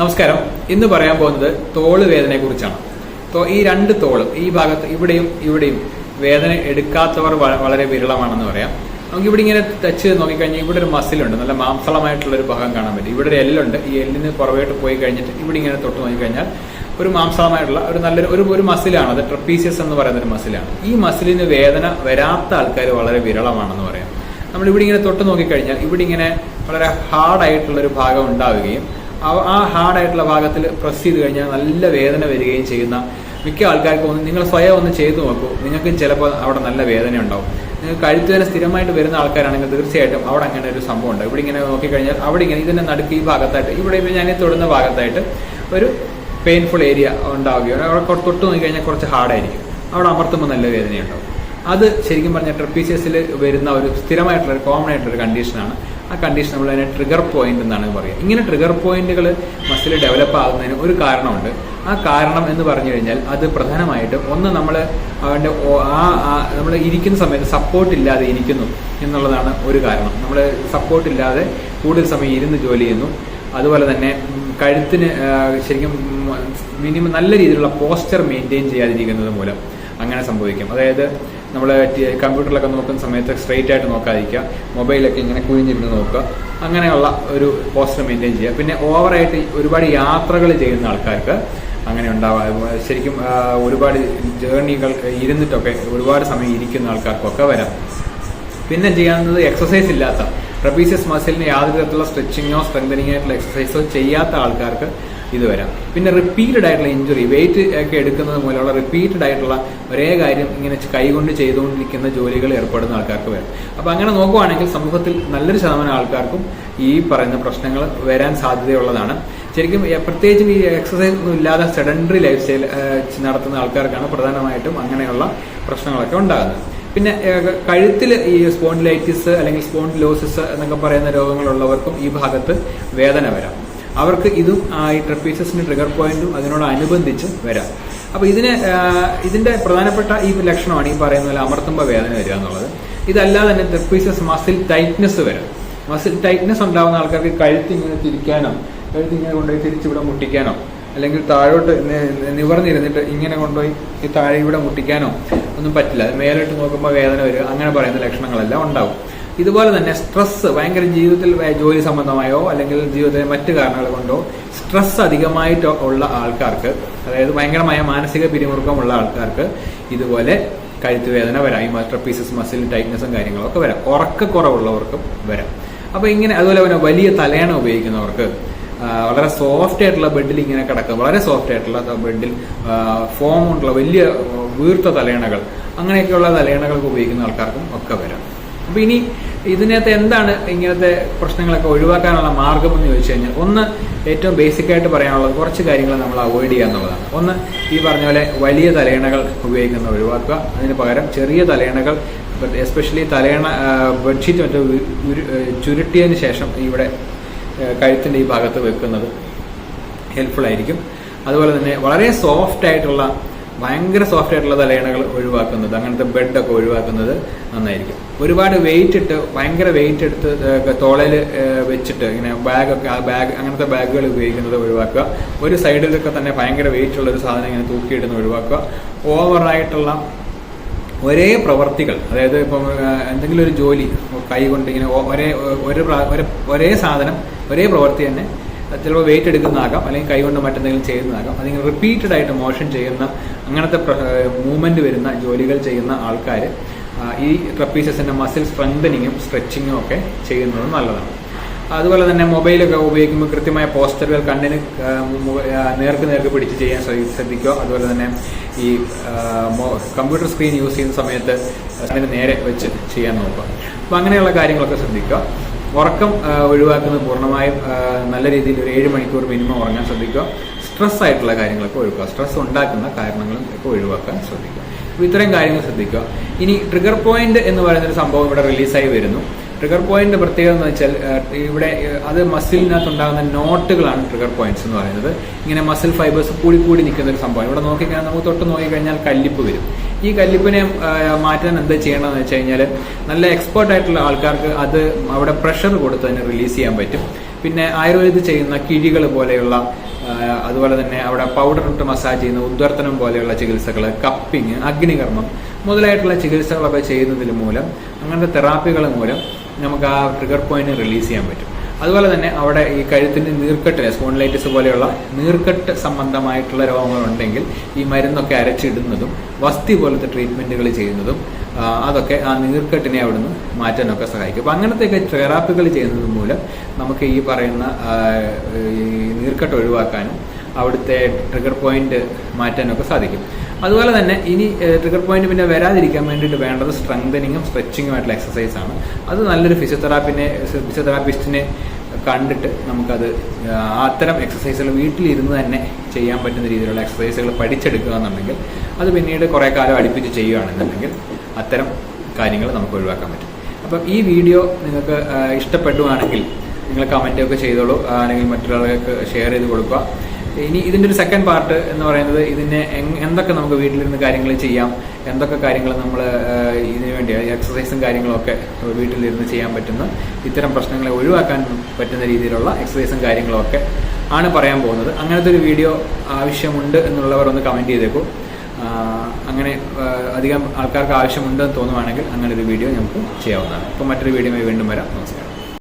നമസ്കാരം. ഇന്ന് പറയാൻ പോകുന്നത് തോൾ വേദനയെ കുറിച്ചാണ് അപ്പോൾ ഈ രണ്ട് തോളും ഈ ഭാഗത്ത് ഇവിടെയും ഇവിടെയും വേദന എടുക്കാത്തവർ വളരെ വിരളമാണെന്ന് പറയാം. നമുക്ക് ഇവിടെ ഇങ്ങനെ ടച്ച് നോക്കിക്കഴിഞ്ഞാൽ ഇവിടെ ഒരു മസിലുണ്ട് നല്ല മാംസളമായിട്ടുള്ള ഒരു ഭാഗം കാണാൻ പറ്റും. ഇവിടെ ഒരു എല്ലുണ്ട് ഈ എല്ലിന് പുറകോട്ട് പോയി കഴിഞ്ഞിട്ട് ഇവിടെ ഇങ്ങനെ തൊട്ട് നോക്കിക്കഴിഞ്ഞാൽ ഒരു മാംസളമായിട്ടുള്ള ഒരു നല്ലൊരു ഒരു ഒരു മസിലാണ് അത് ട്രപ്പീസിയസ് എന്ന് പറയുന്ന ഒരു മസിലാണ് ഈ മസിലിന് വേദന വരാത്ത ആൾക്കാർ വളരെ വിരളമാണെന്ന് പറയാം. നമ്മൾ ഇവിടെ ഇങ്ങനെ തൊട്ട് നോക്കിക്കഴിഞ്ഞാൽ ഇവിടെ ഇങ്ങനെ വളരെ ഹാർഡായിട്ടുള്ള ഒരു ഭാഗം ഉണ്ടാവുകയും ആ- ഹാർഡായിട്ടുള്ള ഭാഗത്തിൽ പ്രസ് ചെയ്ത് കഴിഞ്ഞാൽ നല്ല വേദന വരികയും ചെയ്യുന്ന മിക്ക ആൾക്കാർക്കും ഒന്ന് നിങ്ങൾ സ്വയം ഒന്ന് ചെയ്തു നോക്കൂ. നിങ്ങൾക്ക് ചിലപ്പോൾ അവിടെ നല്ല വേദന ഉണ്ടാവും. നിങ്ങൾ കഴുത്തുവേദന സ്ഥിരമായിട്ട് വരുന്ന ആൾക്കാരാണെങ്കിൽ തീർച്ചയായിട്ടും അവിടെ അങ്ങനെ ഒരു സംഭവം ഉണ്ട്. ഇവിടെ ഇങ്ങനെ നോക്കിക്കഴിഞ്ഞാൽ അവിടെ ഇങ്ങനെ ഇതിന്റെ നടുക്ക് ഈ ഭാഗത്തായിട്ട് ഇവിടെ ഞാൻ തൊടുന്ന ഭാഗത്തായിട്ട് ഒരു പെയിൻഫുൾ ഏരിയ ഉണ്ടാവുകയാണ്. അവിടെ തൊട്ട് നോക്കിക്കഴിഞ്ഞാൽ കുറച്ച് ഹാർഡായിരിക്കും അവിടെ അമർത്തുമ്പോൾ നല്ല വേദനയുണ്ടാവും. അത് ശരിക്കും പറഞ്ഞാൽ ട്രപ്പീസിയസിൽ വരുന്ന ഒരു സ്ഥിരമായിട്ടുള്ള ഒരു കോമൺ ആയിട്ടുള്ള ഒരു കണ്ടീഷനാണ് ആ കണ്ടീഷൻ നമ്മൾ അതിനെ ട്രിഗർ പോയിന്റ് എന്നാണ് പറയുക. ഇങ്ങനെ ട്രിഗർ പോയിന്റുകൾ മസിൽ ഡെവലപ്പ് ആകുന്നതിന് ഒരു കാരണമുണ്ട്. ആ കാരണം എന്ന് പറഞ്ഞു കഴിഞ്ഞാൽ അത് പ്രധാനമായിട്ടും ഒന്ന് നമ്മൾ അവന്റെ ആ നമ്മൾ ഇരിക്കുന്ന സമയത്ത് സപ്പോർട്ട് ഇല്ലാതെ ഇരിക്കുന്നു എന്നുള്ളതാണ് ഒരു കാരണം. നമ്മൾ സപ്പോർട്ട് ഇല്ലാതെ കൂടുതൽ സമയം ഇരുന്ന് ജോലി ചെയ്യുന്നു. അതുപോലെ തന്നെ കഴുത്തിന് ശരിക്കും മിനിമം നല്ല രീതിയിലുള്ള പോസ്റ്റർ മെയിന്റെയിൻ ചെയ്യാതിരിക്കുന്നത് മൂലം അങ്ങനെ സംഭവിക്കും. അതായത് നമ്മൾ കമ്പ്യൂട്ടറിലൊക്കെ നോക്കുന്ന സമയത്ത് സ്ട്രെയിറ്റ് ആയിട്ട് നോക്കാതിരിക്കുക. മൊബൈലൊക്കെ ഇങ്ങനെ കുഴിഞ്ഞിരുന്ന് നോക്കുക. അങ്ങനെയുള്ള ഒരു പോസ്റ്റർ മെയിന്റെയിൻ ചെയ്യുക. പിന്നെ ഓവറായിട്ട് ഒരുപാട് യാത്രകൾ ചെയ്യുന്ന ആൾക്കാർക്ക് അങ്ങനെ ഉണ്ടാവാം ശരിക്കും ഒരുപാട് ജേർണികൾ ഇരുന്നിട്ടൊക്കെ ഒരുപാട് സമയം ഇരിക്കുന്ന ആൾക്കാർക്കൊക്കെ വരാം. പിന്നെ ചെയ്യാവുന്നത് എക്സസൈസ് ഇല്ലാത്ത ട്രപ്പീസിയസ് മസിലിന് യാതൊരു തരത്തിലുള്ള സ്ട്രെച്ചിങ്ങോ സ്ട്രെങ്തനിങ്ങോ ആയിട്ടുള്ള എക്സസൈസോ ചെയ്യാത്ത ആൾക്കാർക്ക് ഇത് വരാം. പിന്നെ റിപ്പീറ്റഡ് ആയിട്ടുള്ള ഇഞ്ചുറി വെയിറ്റ് ഒക്കെ എടുക്കുന്നത് മൂലമുള്ള റിപ്പീറ്റഡ് ആയിട്ടുള്ള ഒരേ കാര്യം ഇങ്ങനെ കൈകൊണ്ട് ചെയ്തുകൊണ്ടിരിക്കുന്ന ജോലികൾ ഏർപ്പെടുന്ന ആൾക്കാർക്ക് വരാം. അപ്പൊ അങ്ങനെ നോക്കുവാണെങ്കിൽ സമൂഹത്തിൽ നല്ലൊരു ശതമാനം ആൾക്കാർക്കും ഈ പറയുന്ന പ്രശ്നങ്ങൾ വരാൻ സാധ്യതയുള്ളതാണ്. ശരിക്കും പ്രത്യേകിച്ചും ഈ എക്സസൈസ് ഒന്നും ഇല്ലാതെ സെഡൻഡറി ലൈഫ് സ്റ്റൈൽ നടത്തുന്ന ആൾക്കാർക്കാണ് പ്രധാനമായിട്ടും അങ്ങനെയുള്ള പ്രശ്നങ്ങളൊക്കെ ഉണ്ടാകുന്നത്. പിന്നെ കഴുത്തിൽ ഈ സ്പോണ്ടിലൈറ്റിസ് അല്ലെങ്കിൽ സ്പോണ്ടിലോസിസ് എന്നൊക്കെ പറയുന്ന രോഗങ്ങളുള്ളവർക്കും ഈ ഭാഗത്ത് വേദന വരാം. അവർക്ക് ഇതും ഈ ട്രപ്പീസസിന് ട്രിഗർ പോയിന്റും അതിനോട് അതിനോടനുബന്ധിച്ച് വരാം. അപ്പൊ ഇതിന് ഇതിന്റെ പ്രധാനപ്പെട്ട ഈ ലക്ഷണമാണ് ഈ പറയുന്ന പോലെ അമർത്തുമ്പോൾ വേദന വരിക എന്നുള്ളത്. ഇതല്ലാതെ തന്നെ ട്രപ്പീസസ് മസിൽ ടൈറ്റ്നെസ് വരാം. മസിൽ ടൈറ്റ്നെസ് ഉണ്ടാകുന്ന ആൾക്കാർക്ക് കഴുത്ത് ഇങ്ങനെ തിരിക്കാനോ കഴുത്ത് ഇങ്ങനെ കൊണ്ടുപോയി തിരിച്ചിവിടെ മുട്ടിക്കാനോ അല്ലെങ്കിൽ താഴോട്ട് നിവർന്നിരുന്നിട്ട് ഇങ്ങനെ കൊണ്ടുപോയി ഈ താഴെ ഇവിടെ മുട്ടിക്കാനോ ഒന്നും പറ്റില്ല. മേലോട്ട് നോക്കുമ്പോൾ വേദന വരിക അങ്ങനെ പറയുന്ന ലക്ഷണങ്ങളെല്ലാം ഉണ്ടാവും. ഇതുപോലെ തന്നെ സ്ട്രെസ് ഭയങ്കര ജീവിതത്തിൽ ജോലി സംബന്ധമായോ അല്ലെങ്കിൽ ജീവിതത്തിലെ മറ്റു കാരണങ്ങൾ കൊണ്ടോ സ്ട്രെസ് അധികമായിട്ട് ഉള്ള ആൾക്കാർക്ക് അതായത് ഭയങ്കരമായ മാനസിക പിരിമുറുക്കമുള്ള ആൾക്കാർക്ക് ഇതുപോലെ കഴുത്ത് വേദന വരാം. ഈ ട്രപ്പീസസ് മസിൽ ടൈറ്റ്നസും കാര്യങ്ങളൊക്കെ വരാം. ഉറക്കക്കുറവുള്ളവർക്കും വരാം. അപ്പൊ ഇങ്ങനെ അതുപോലെ തന്നെ വലിയ തലയണ ഉപയോഗിക്കുന്നവർക്ക് വളരെ സോഫ്റ്റ് ആയിട്ടുള്ള ബെഡിൽ ഇങ്ങനെ കിടക്കുക വളരെ സോഫ്റ്റ് ആയിട്ടുള്ള ബെഡിൽ ഫോം കൊണ്ടുള്ള വലിയ വീർത്ത തലയണകൾ അങ്ങനെയൊക്കെയുള്ള തലയണകൾക്ക് ഉപയോഗിക്കുന്ന ആൾക്കാർക്കും ഒക്കെ വരാം. അപ്പൊ ഇനി ഇതിനകത്ത് എന്താണ് ഇങ്ങനത്തെ പ്രശ്നങ്ങളൊക്കെ ഒഴിവാക്കാനുള്ള മാർഗം എന്ന് ചോദിച്ചു കഴിഞ്ഞാൽ ഒന്ന് ഏറ്റവും ബേസിക് ആയിട്ട് പറയാനുള്ളത് കുറച്ച് കാര്യങ്ങൾ നമ്മൾ അവോയ്ഡ് ചെയ്യുക എന്നുള്ളതാണ്. ഒന്ന് ഈ പറഞ്ഞ പോലെ വലിയ തലയണകൾ ഉപയോഗിക്കുന്നത് ഒഴിവാക്കുക. അതിന് പകരം ചെറിയ തലയണകൾ എസ്പെഷ്യലി തലയണ ബെഡ്ഷീറ്റ് മറ്റോ ചുരുട്ടിയതിന് ശേഷം ഇവിടെ കഴുത്തിന്റെ ഈ ഭാഗത്ത് വെക്കുന്നത് ഹെൽപ്ഫുൾ ആയിരിക്കും. അതുപോലെ തന്നെ വളരെ സോഫ്റ്റ് ആയിട്ടുള്ള ഭയങ്കര സോഫ്റ്റ് ആയിട്ടുള്ള തലയണകൾ ഒഴിവാക്കുന്നത് അങ്ങനത്തെ ബെഡൊക്കെ ഒഴിവാക്കുന്നത് നന്നായിരിക്കും. ഒരുപാട് വെയിറ്റ് ഇട്ട് ഭയങ്കര വെയിറ്റ് എടുത്ത് തോളയിൽ വെച്ചിട്ട് ഇങ്ങനെ ബാഗൊക്കെ ആ ബാഗ് അങ്ങനത്തെ ബാഗുകൾ ഉപയോഗിക്കുന്നത് ഒഴിവാക്കുക. ഒരു സൈഡിലൊക്കെ തന്നെ ഭയങ്കര വെയിറ്റ് ഉള്ള ഒരു സാധനം ഇങ്ങനെ തൂക്കിയിടുന്ന ഒഴിവാക്കുക. ഓവറായിട്ടുള്ള ഒരേ പ്രവർത്തികൾ അതായത് ഇപ്പം എന്തെങ്കിലും ഒരു ജോലി കൈ കൊണ്ട് ഇങ്ങനെ ഒരു ഒരേ- ഒരേ സാധനം ഒരേ പ്രവൃത്തി തന്നെ ചിലപ്പോൾ വെയിറ്റ് എടുക്കുന്നതാകാം അല്ലെങ്കിൽ കൈ കൊണ്ട് മറ്റെന്തെങ്കിലും ചെയ്യുന്നതാകാം. അല്ലെങ്കിൽ റിപ്പീറ്റഡ് ആയിട്ട് മോഷൻ ചെയ്യുന്ന അങ്ങനത്തെ മൂവ്മെന്റ് വരുന്ന ജോലികൾ ചെയ്യുന്ന ആൾക്കാർ ഈ ട്രപ്പീസസിന്റെ മസിൽ സ്ട്രെങ്തനിങ്ങും സ്ട്രെച്ചിങ്ങും ഒക്കെ ചെയ്യുന്നത് നല്ലതാണ്. അതുപോലെ തന്നെ മൊബൈലൊക്കെ ഉപയോഗിക്കുമ്പോൾ കൃത്യമായ പോസ്റ്ററുകൾ കണ്ണിന് നേർക്ക് നേർക്ക് പിടിച്ച് ചെയ്യാൻ ശ്രദ്ധി- ശ്രദ്ധിക്കുക. അതുപോലെ തന്നെ ഈ കമ്പ്യൂട്ടർ സ്ക്രീൻ യൂസ് ചെയ്യുന്ന സമയത്ത് അതിന് നേരെ വെച്ച് ചെയ്യാൻ നോക്കുക. അപ്പം അങ്ങനെയുള്ള കാര്യങ്ങളൊക്കെ ശ്രദ്ധിക്കുക. ഉറക്കം ഒഴിവാക്കുന്നത് പൂർണമായും നല്ല രീതിയിൽ ഒരു ഏഴ് മണിക്കൂർ മിനിമം ഉറങ്ങാൻ ശ്രദ്ധിക്കുക. സ്ട്രെസ് ആയിട്ടുള്ള കാര്യങ്ങളൊക്കെ ഒഴിവാക്കുക സ്ട്രെസ് ഉണ്ടാക്കുന്ന കാരണങ്ങളും ഒക്കെ ഒഴിവാക്കാൻ ശ്രദ്ധിക്കുക. അപ്പോൾ ഇത്രയും കാര്യങ്ങൾ ശ്രദ്ധിക്കുക. ഇനി ട്രിഗർ പോയിന്റ് എന്ന് പറയുന്ന ഒരു സംഭവം ഇവിടെ റിലീസായി വരുന്നു. ട്രിഗർ പോയിന്റ് പ്രത്യേകത എന്ന് വെച്ചാൽ ഇവിടെ അത് മസിലിനകത്ത് ഉണ്ടാകുന്ന നോട്ടുകളാണ് ട്രിഗർ പോയിന്റ്സ് എന്ന് പറയുന്നത്. ഇങ്ങനെ മസിൽ ഫൈബേഴ്സ് കൂടി കൂടി നിൽക്കുന്ന ഒരു സംഭവം. ഇവിടെ നോക്കിക്കഴിഞ്ഞാൽ നമുക്ക് തൊട്ട് നോക്കിക്കഴിഞ്ഞാൽ കല്ലിപ്പ് വരും. ഈ കല്ലിപ്പിനെ മാറ്റാൻ എന്താ ചെയ്യണമെന്ന് വെച്ച് കഴിഞ്ഞാൽ നല്ല എക്സ്പേർട്ട് ആയിട്ടുള്ള ആൾക്കാർക്ക് അത് അവിടെ പ്രഷർ കൊടുത്ത് തന്നെ റിലീസ് ചെയ്യാൻ പറ്റും. പിന്നെ ആയുർവേദത്തിൽ ചെയ്യുന്ന കിഴികൾ പോലെയുള്ള അതുപോലെ തന്നെ അവിടെ പൗഡർ ഇട്ട് മസാജ് ചെയ്യുന്ന ഉദ്വർത്തനം പോലെയുള്ള ചികിത്സകൾ കപ്പിങ് അഗ്നികർമ്മം മുതലായിട്ടുള്ള ചികിത്സകളൊക്കെ ചെയ്യുന്നതിന് മൂലം അങ്ങനത്തെ തെറാപ്പികൾ മൂലം നമുക്ക് ആ ട്രിഗർ പോയിന്റ് റിലീസ് ചെയ്യാൻ പറ്റും. അതുപോലെ തന്നെ അവിടെ ഈ കഴുത്തിന് നീർക്കെട്ടിന് സ്പോണ്ടിലൈറ്റിസ് പോലെയുള്ള നീർക്കെട്ട് സംബന്ധമായിട്ടുള്ള രോഗങ്ങളുണ്ടെങ്കിൽ ഈ മരുന്നൊക്കെ അരച്ചിടുന്നതും വസ്തി പോലത്തെ ട്രീറ്റ്മെന്റുകൾ ചെയ്യുന്നതും അതൊക്കെ ആ നീർക്കെട്ടിനെ അവിടുന്ന് മാറ്റാനൊക്കെ സഹായിക്കും. അപ്പം അങ്ങനത്തെയൊക്കെ തെറാപ്പികൾ ചെയ്യുന്നത് മൂലം നമുക്ക് ഈ പറയുന്ന നീർക്കെട്ട് ഒഴിവാക്കാനും അവിടുത്തെ ട്രിഗർ പോയിന്റ് മാറ്റാനൊക്കെ സാധിക്കും. അതുപോലെ തന്നെ ഇനി ട്രിഗർ പോയിന്റ് പിന്നെ വരാതിരിക്കാൻ വേണ്ടിയിട്ട് വേണ്ടത് സ്ട്രെങ്തനിങ്ങും സ്ട്രെച്ചിങ്ങും ആയിട്ടുള്ള എക്സസൈസ് ആണ്. അത് നല്ലൊരു ഫിസിയോതെറാപ്പിനെ ഫിസിയോതെറാപ്പിസ്റ്റിനെ കണ്ടിട്ട് നമുക്കത് അത്തരം എക്സസൈസുകൾ വീട്ടിലിരുന്ന് തന്നെ ചെയ്യാൻ പറ്റുന്ന രീതിയിലുള്ള എക്സസൈസുകൾ പഠിച്ചെടുക്കുക എന്നുണ്ടെങ്കിൽ അത് പിന്നീട് കുറേ കാലം അടുപ്പിച്ച് ചെയ്യുകയാണെന്നുണ്ടെങ്കിൽ അത്തരം കാര്യങ്ങൾ നമുക്ക് ഒഴിവാക്കാൻ പറ്റും. അപ്പം ഈ വീഡിയോ നിങ്ങൾക്ക് ഇഷ്ടപ്പെടുവാണെങ്കിൽ നിങ്ങൾ കമന്റ് ചെയ്തോളൂ. അല്ലെങ്കിൽ മറ്റൊരാൾക്ക് ഷെയർ ചെയ്ത് കൊടുക്കുക. ഇനി ഇതിന്റെ ഒരു സെക്കൻഡ് പാർട്ട് എന്ന് പറയുന്നത് ഇതിനെ എന്തൊക്കെ നമുക്ക് വീട്ടിലിരുന്ന് കാര്യങ്ങൾ ചെയ്യാം? എന്തൊക്കെ കാര്യങ്ങൾ നമ്മൾ ഇതിനു വേണ്ടി എക്സസൈസും കാര്യങ്ങളൊക്കെ വീട്ടിലിരുന്ന് ചെയ്യാൻ പറ്റുന്ന? ഇത്തരം പ്രശ്നങ്ങളെ ഒഴിവാക്കാൻ പറ്റുന്ന രീതിയിലുള്ള എക്സസൈസും കാര്യങ്ങളൊക്കെ ആണ് പറയാൻ പോകുന്നത്. അങ്ങനത്തെ ഒരു വീഡിയോ ആവശ്യമുണ്ട് എന്നുള്ളവർ ഒന്ന് കമന്റ് ചെയ്തേക്കൂ. അങ്ങനെ അധികം ആൾക്കാർക്ക് ആവശ്യമുണ്ടെന്ന് തോന്നുവാണെങ്കിൽ അങ്ങനെ ഒരു വീഡിയോ നമുക്ക് ചെയ്യാവുന്നതാണ്. അപ്പോൾ മറ്റൊരു വീഡിയോ വീണ്ടും വരാം. നമസ്കാരം.